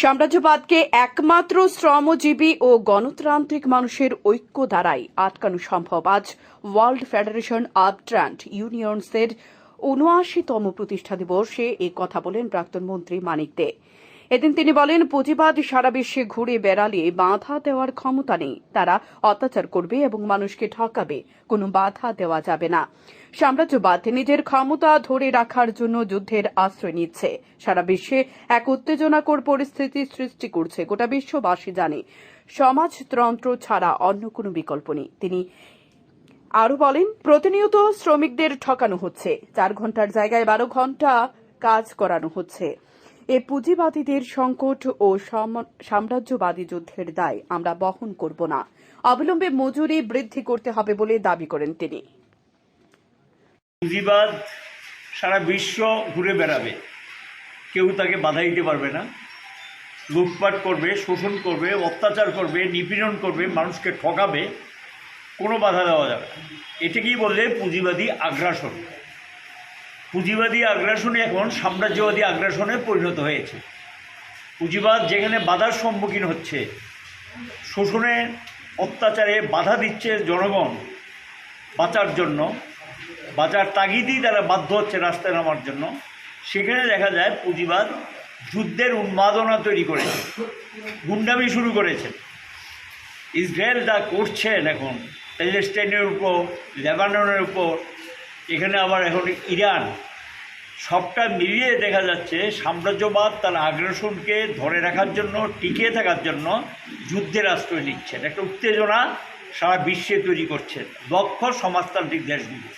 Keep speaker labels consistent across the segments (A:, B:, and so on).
A: সাম্রাজ্যবাদকে একমাত্র শ্রমজীবী ও গণতান্ত্রিক মানুষের ঐক্য দ্বারাই আটকানো সম্ভব। আজ ওয়ার্ল্ড ফেডারেশন অব ট্রান্ড ইউনিয়নসের উনআশিতম প্রতিষ্ঠা দিবসে কথা বলেন প্রাক্তন মন্ত্রী মানিক দে। এদিন তিনি বলেন, পুঁজিবাদ সারা বিশ্বে ঘুরে বেড়ালে বাধা দেওয়ার ক্ষমতা নেই। তারা অত্যাচার করবে এবং মানুষকে ঠকাবে। কোনো বাধা দেওয়া যাবে না। সাম্রাজ্যবাদ নিজের ক্ষমতা ধরে রাখার জন্য যুদ্ধের আশ্রয় নিচ্ছে। সারা বিশ্বে এক উত্তেজনাকর পরিস্থিতি সৃষ্টি করছে, গোটা বিশ্ববাসী জানে। সমাজতন্ত্র ছাড়া অন্য কোনো বিকল্প নেই। তিনি আরও বলেন, প্রতিনিয়ত শ্রমিকদের ঠকানো হচ্ছে। চার ঘণ্টার জায়গায় বারো ঘণ্টা কাজ করানো হচ্ছে। এ পুঁজিবাদীদের সংকট ও সাম- সাম্রাজ্যবাদী যুদ্ধের দায় আমরা বহন করব না। অবিলম্বে মজুরি বৃদ্ধি করতে হবে বলে দাবি করেন তিনি।
B: পুঁজিবাদ সারা বিশ্ব ঘুরে বেড়াবে। কেউ তাকে বাধা দিতে পারবে না। লুটপাট করবে, শোষণ করবে, অত্যাচার করবে, নিপীড়ন করবে, মানুষকে ঠকাবে, কোনো বাধা দেওয়া যাবে না। এটাকেই বললে পুঁজিবাদী আগ্রাসন। পুঁজিবাদী আগ্রাসনে এখন সাম্রাজ্যবাদী আগ্রাসনে পরিণত হয়েছে। পুঁজিবাদ যেখানে বাধার সম্মুখীন হচ্ছে, শোষণে অত্যাচারে বাধা দিচ্ছে জনগণ বাঁচার জন্য, বাঁচার তাগিদেই তারা বাধ্য হচ্ছে রাস্তায় নামার জন্য। সেখানে দেখা যায় পুঁজিবাদ যুদ্ধের উন্মাদনা তৈরি করেছে, গুন্ডামি শুরু করেছে। ইসরায়েল যা করছেন এখন, প্যালেস্টাইনের উপর, লেবাননের উপর এখানে আবার এখন ইরান। সবটা মিলিয়ে দেখা যাচ্ছে সাম্রাজ্যবাদ, তার আগ্রাসনকে ধরে রাখার জন্য টিকে থাকার জন্য যুদ্ধের আশ্রয় নিচ্ছেন। একটা উত্তেজনা সারা বিশ্বে তৈরি করছেন, দক্ষ সমাজতান্ত্রিক দেশগুলো।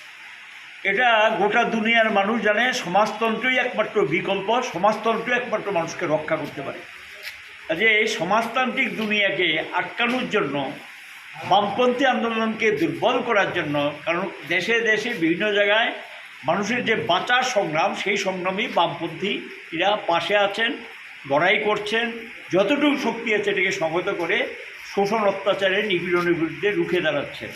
B: এটা গোটা দুনিয়ার মানুষ জানে, সমাজতন্ত্রই একমাত্র বিকল্প, সমাজতন্ত্র একমাত্র মানুষকে রক্ষা করতে পারে। কাজে এই সমাজতান্ত্রিক দুনিয়াকে আটকানোর জন্য বামপন্থী আন্দোলনকে দুর্বল করার জন্য, কারণ দেশে দেশে বিভিন্ন জায়গায় মানুষের যে বাঁচার সংগ্রাম, সেই সংগ্রামই বামপন্থীরা পাশে আছেন, লড়াই করছেন। যতটুকু শক্তি আছে, এটাকে সংহত করে শোষণ অত্যাচারে নিপীড়নের বিরুদ্ধে রুখে দাঁড়াচ্ছেন।